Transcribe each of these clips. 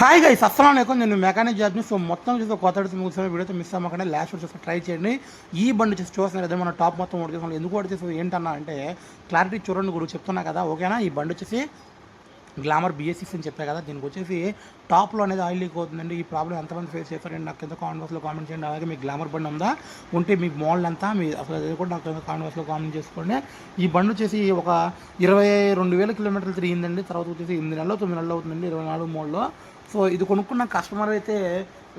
Hi guys అస్సలం లేకుండా నేను మెకానిక్ జాబ్ని సో మొత్తం చూసి కొత్త ముగిసిన వీడియోతో మిస్ అవ్వకుండా. లాస్ట్ చూసి ట్రై చేయండి. ఈ బండి చూసి చూస్తున్నారు అదే మన టాప్ మొత్తం ఓడి చేసిన ఎందుకు ఓడి చేసి ఏంటన్నా అంటే క్లారిటీ చూడండి గురించి చెప్తున్నా కదా. ఓకేనా? ఈ బండి వచ్చేసి గ్లామర్ బిఎస్సిక్స్ అని చెప్పా కదా. దీనికి వచ్చేసి టాప్లో అనేది ఆయిల్ లీక్ అవుతుందండి. ఈ ప్రాబ్లం ఎంతమంది ఫేస్ చేస్తారండి నాకు కింద కాన్వర్స్లో కామెంట్ చేయండి. అలాగే మీ గ్లామర్ బండి ఉందా? ఉంటే మీ మోడల్ అంతా మీ అసలు అది కూడా నాకు కింద కాన్వర్స్లో కామెంట్ చేసుకోండి. ఈ బండి వచ్చేసి ఒక ఇరవై రెండు వేల కిలోమీటర్లు తిరిగిందండి. తర్వాత వచ్చేసి ఎనిమిది నెలలు తొమ్మిది నెలలు అవుతుందండి. ఇరవై నాలుగు మోడల్లో సో ఇది కొనుక్కున్న కస్టమర్ అయితే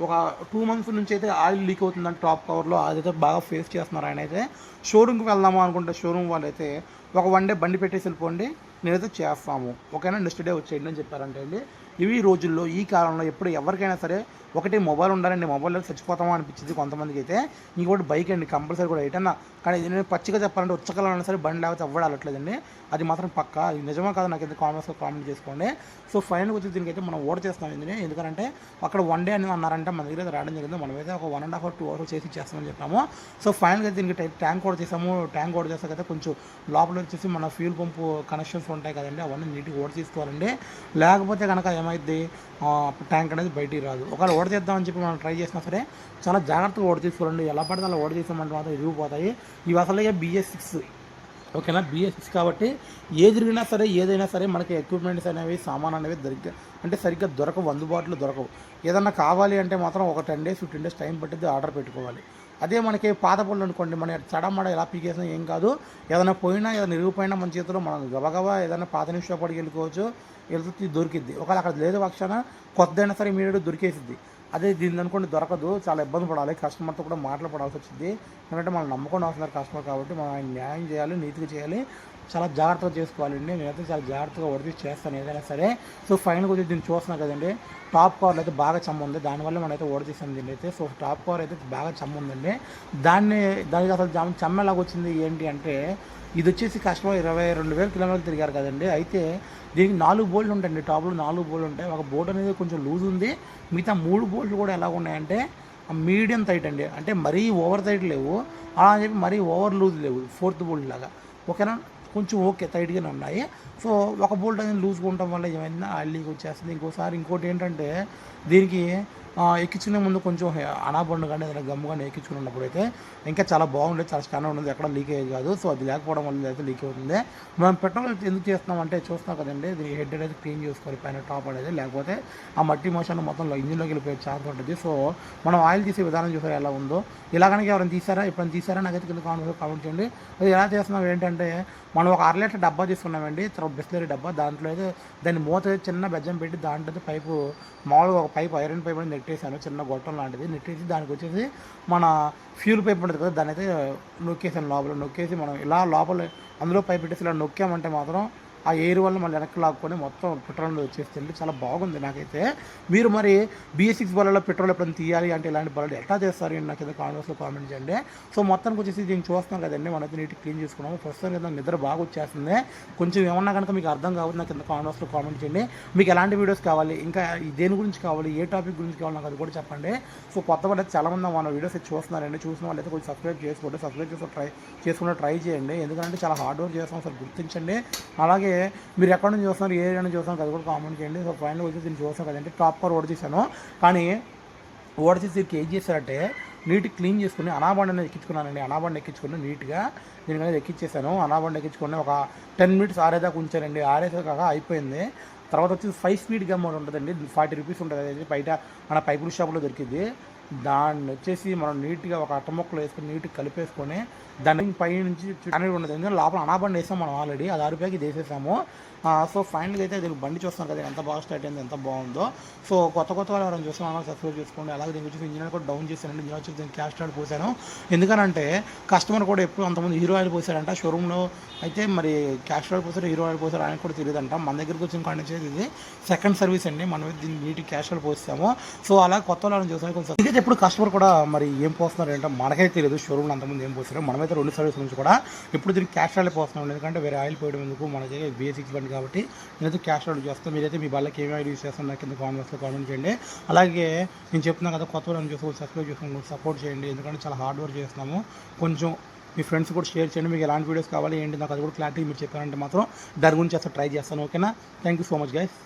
ఒక టూ మంత్స్ నుంచి అయితే ఆయిల్ లీక్ అవుతుందని టాప్ కవర్లో అదైతే బాగా ఫేస్ చేస్తున్నారు ఆయన అయితే షోరూమ్కి వెళ్దాము అనుకుంటే షోరూమ్ వాళ్ళు అయితే ఒక వన్ డే బండి పెట్టేసి వెళ్ళిపోండి నేనైతే చేస్తాము. ఓకేనా? నెక్స్ట్ డే వచ్చేయండి అని చెప్పారంటే అండి. ఇవి రోజుల్లో ఈ కాలంలో ఎప్పుడు ఎవరికైనా సరే ఒకటి మొబైల్ ఉండాలండి. మొబైల్లో చచ్చిపోతామా అనిపించింది కొంతమందికి అయితే. ఇంకోటి బైక్ అండి కంపల్సరీ కూడా ఎటన్నా కానీ నేను పచ్చిగా చెప్పాలంటే ఉచ్చకాలన్నా సరే బండి లేకపోతే అవ్వడం అవ్వట్లేదండి అది మాత్రం పక్క. అది నిజమా కాదు నాకు అయితే కామెంట్స్లో కామెంట్ చేసుకోండి. సో ఫైనల్ వచ్చి దీనికి అయితే మనం ఓడ చేస్తాం ఎందుకని ఎందుకంటే అక్కడ వన్ డే అని అన్నారంటే మన దగ్గర అయితే రావడం జరిగింది. మనమైతే ఒక one and half two hours చేసి చేస్తామని చెప్పాము. సో ఫైనల్గా దీనికి ట్యాంక్ కూడా చేసాము. ట్యాంక్ కూడా చేస్తాం కదా కొంచెం లోపల వచ్చేసి మన ఫ్యూల్ పంపు కనెక్షన్స్ ఉంటాయి కదండి. అవన్నీ నీట్గా ఓడ తీసుకోవాలండి లేకపోతే కనుక ఏమైంది ట్యాంక్ అనేది బయటికి రాదు. ఒకవేళ ఓడ చేద్దామని చెప్పి మనం ట్రై చేసినా సరే చాలా జాగ్రత్తగా ఓడ తీసుకోవాలండి ఎలా పడితే అలా ఓడి చేసామంటే మాత్రం ఇరిగిపోతాయి. ఇవి అసలు బిఎస్ సిక్స్ ఓకేనా? బిఎస్ సిక్స్ కాబట్టి ఏది తిరిగినా సరే ఏదైనా సరే మనకి ఎక్విప్మెంట్స్ అనేవి సామాన్ అనేవి దొరిక అంటే సరిగ్గా దొరకవు. అందుబాటులో దొరకవు. ఏదన్నా కావాలి అంటే మాత్రం ఒక ten days fifteen days time పట్టింది ఆర్డర్ పెట్టుకోవాలి. అదే మనకి పాత పళ్ళు అనుకోండి మన చడమడ ఎలా పీకేసినా ఏం కాదు. ఏదైనా పోయినా ఏదైనా నిరుగుపోయినా మన చేతిలో మనం గబగబా ఏదైనా పాత నిమిషం పడికి వెళ్ళుకోవచ్చు వెళ్తుంది దొరికిద్ది. ఒకవేళ అక్కడ లేదు పక్షాన కొత్తదైనా సరే ఇమీడియట్ దొరికేసిద్ది. అదే దీన్ని అనుకోండి దొరకదు చాలా ఇబ్బంది పడాలి. కస్టమర్తో కూడా మాట్లాడపడాల్సి వచ్చింది. ఎందుకంటే మనం నమ్మకం వస్తున్నారు కస్టమర్ కాబట్టి మనం ఆయన న్యాయం చేయాలి నీతిగా చేయాలి. చాలా జాగ్రత్తగా చేసుకోవాలండి నేనైతే చాలా జాగ్రత్తగా ఒడిచి చేస్తాను ఏదైనా సరే. సో ఫైనల్గా వచ్చి దీన్ని చూస్తున్నాను కదండి. టాప్ కవర్ అయితే బాగా చమ్మ ఉంది. దానివల్ల మనం అయితే ఓడిచేసాం దీన్ని అయితే. సో టాప్ కవర్ అయితే బాగా చమ్మ ఉందండి. దాన్ని దానికి అసలు చమ్మ ఎలాగొచ్చింది ఏంటి అంటే ఇది వచ్చేసి కస్టమర్ ఇరవై రెండు వేల కిలోమీటర్లు తిరిగారు కదండి. అయితే దీనికి నాలుగు బోల్ట్లు ఉంటాయండి. టాప్లో నాలుగు బోల్ట్ ఉంటాయి. ఒక బోర్డు అనేది కొంచెం లూజ్ ఉంది. మిగతా మూడు బోల్ట్లు కూడా ఎలా ఉన్నాయంటే మీడియం టైట్ అండి. అంటే మరీ ఓవర్ టైట్ లేవు. అలా అని చెప్పి మరీ ఓవర్ లూజ్ లేవు. ఫోర్త్ బోల్ట్ లాగా. ఓకేనా? కొంచెం ఓకే టైట్గానే ఉన్నాయి. సో ఒక బోల్ట్ అనేది లూజ్గా ఉండటం వల్ల ఏమైంది? ఆయిల్ లీక్ వచ్చేస్తుంది ఇంకోసారి ఇంకోటి ఏంటంటే దీనికి ఆ, ఎక్కించుకునే ముందు కొంచెం అనాబండు కానీ ఏదైనా గమ్ము కానీ ఎక్కించుకున్నప్పుడు అయితే ఇంకా చాలా బాగుండేది చాలా స్టాండర్డ్ ఉండదు ఎక్కడ లీక్ అయ్యేది కాదు. సో అది లేకపోవడం వల్ల అయితే లీక్ అవుతుంది. మనం పెట్రోల్ ఎందుకు చేస్తున్నాం అంటే చూస్తున్నాం కదండి దీని హెడ్ అనేది క్లీన్ చేసుకోవాలి పైన టాప్ అనేది. లేకపోతే ఆ మట్టి మోషన్ మొత్తం ఇంజిన్లోకి వెళ్ళిపోయే ఛాన్స్ ఉంటుంది. సో మనం ఆయిల్ తీసే విధానం చూసారా ఎలా ఉందో? ఇలా కనుక ఎవరైనా తీసారా? ఎప్పుడైనా తీసారా? నాకైతే కింద కామెంట్ కామెంట్ చేయండి. అది ఎలా చేస్తున్నాం ఏంటంటే మనం ఒక అర లీటర్ డబ్బా తీసుకున్నామండి బిస్లరీ డబ్బా. దాంట్లో అయితే దాన్ని మూత చిన్న బెజ్జం పెట్టి దాంట్లో అయితే పైపు మామూలుగా ఒక పైపు ఐరన్ పైప్ అనేది నెట్టేసాను చిన్న గొట్టం లాంటిది. నెట్టేసి దానికి వచ్చేసి మన ఫ్యూల్ పైప్ ఉంటుంది కదా దాన్ని అయితే నొక్కేసాను లోపల. నొక్కేసి మనం ఇలా లోపల అందులో పైపు పెట్టేసి ఇలా నొక్కామంటే మాత్రం ఆ ఎయిర్ వల్ల మళ్ళీ వెనక్కి లాక్కొని మొత్తం పెట్రోల్ వచ్చేస్తుంది చాలా బాగుంది నాకైతే. మీరు మరి బిఎస్ సిక్స్ బలలో పెట్రోల్ ఎప్పుడైనా తీయాలి అంటే ఇలాంటి బలలో ఎట్లా చేస్తారు అని నాకు కింద కామెంట్స్లో కామెంట్ చేయండి. సో మొత్తానికి వచ్చేసి దీన్ని చూస్తున్నాం కదండి మనైతే నీట్ క్లీన్ చేసుకున్నాము. ప్రస్తుతం కింద నిద్ర బాగా వచ్చేస్తుంది. కొంచెం ఏమన్నా కనుక మీకు అర్థం కావద్దు నాకు కింద కామెంట్స్లో కామెంట్ చేయండి. మీకు ఎలాంటి వీడియోస్ కావాలి ఇంకా దేని గురించి కావాలి ఏ టాపిక్ గురించి కావాలి నాకు అది కూడా చెప్పండి. సో కొత్త వాళ్ళు అయితే చాలా మంది మన వీడియోస్ అయితే చూస్తున్నారండి. చూసిన వాళ్ళు అయితే కొంచెం సబ్స్క్రైబ్ చేసుకోండి. సబ్స్క్రైబ్ చేసుకుని ట్రై చేసుకుని ట్రై చేయండి. ఎందుకంటే చాలా హార్డ్ వర్క్ చేస్తాం సార్ గుర్తించండి. అలాగే మీరు ఎక్కడ నుంచి చూస్తున్నారు ఏ ఏరియా నుంచి చూస్తున్నారు అది కూడా కామెంట్ చేయండి. సో ఫైనల్ వచ్చి దీన్ని చూస్తాం కదండి. టాప్ కార్ ఓడి చేశాను. కానీ ఓడి చేసి దీనికి ఏం చేశారంటే నీట్గా క్లీన్ చేసుకుని అనాబండి అనేది ఎక్కించుకున్నానండి. అనాబండి ఎక్కించుకుని నీట్గా దీని అనేది ఎక్కించేసాను అనాబండి ఎక్కించుకుని ఒక టెన్ మినిట్స్ ఆరేదాకా ఉంచానండి. ఆరేసాక అయిపోయింది. తర్వాత వచ్చి ఫైవ్ స్పీడ్ గమ్ ఒకటి ఉంటుందండి. ఫార్టీ రూపీస్ ఉంటుంది. అది బయట మన పైపుల షాప్లో దొరికింది. దాన్ని వచ్చేసి మనం నీట్గా ఒక అట్ట మొక్కలు వేసుకొని నీట్గా కలిపేసుకొని దాని పై నుంచి అనేది ఉండదు. ఎందుకంటే లోపల అనాబండి వేసాం మనం ఆల్రెడీ అది ఆరు రూపాయలకి ఇది వేసేసాము. సో ఫైనల్గా అయితే దీనికి బండి చూస్తున్నారు కదా ఎంత బాగా స్టార్ట్ అయింది ఎంత బాగుందో. సో కొత్త కొత్త వాళ్ళు ఎవరైనా చూస్తున్నారో సబ్స్క్రైబ్ చేసుకోండి. అలాగే దీని గురించి ఇంజనీర్ కూడా డౌన్ చేశానండి ఇంజనీర్ వచ్చి దీనికి క్యాష్ కార్డ్ పోసాను. ఎందుకనంటే కస్టమర్ కూడా ఎప్పుడు అంతమంది హీరో ఆయిల్ పోసాడంట. షోరూంలో అయితే మరి క్యాష్ కార్డ్ పోసారు హీరో ఆయిల్ పోసారు ఆయన కూడా తెలియదంట. మన దగ్గరికి వచ్చిన కాడి నుంచి ఇది సెకండ్ సర్వీస్ అండి. మనం దీన్ని నీటి క్యాష్ కార్డ్ పోస్తాము. సో అలా కొత్త వాళ్ళని చూసాను కొంచెం ఇదైతే ఎప్పుడు కస్టమర్ కూడా మరి ఏం పోస్తున్నారు ఏంటో మనకైతే తెలియదు. షోరూమ్లో అంతమంది ఏం పోస్తారు మనమైతే రెండు సర్వీస్ నుంచి కూడా ఇప్పుడు దీనికి క్యాష్ ఆయిల్ పోస్తున్నాం. ఎందుకంటే వేరే ఆయిల్ పోయడం ఎందుకు? మనకి బేసిక్స్ బండి కాబట్టి నేనైతే క్యాష్ ఆర్డర్ చేస్తాను. మీరైతే మీ వాళ్ళకి ఏమి యూస్ చేస్తాను నాకు కింద కామెంట్స్లో కామెంట్ చేయండి. అలాగే నేను చెప్తున్నాను కదా కొత్త వాళ్ళని చూసుకోవాలి సబ్స్క్రైబ్ చేసుకోండి సపోర్ట్ చేయండి. ఎందుకంటే చాలా హార్డ్ వర్క్ చేస్తున్నాము. కొంచెం మీ ఫ్రెండ్స్ కూడా షేర్ చేయండి. మీకు ఎలాంటి వీడియోస్ కావాలి ఏంటి నాకు అది కూడా క్లారిటీ మీరు చెప్పారంటే మాత్రం దాని గురించి అసలు ట్రై చేస్తాను. ఓకేనా thank you so much guys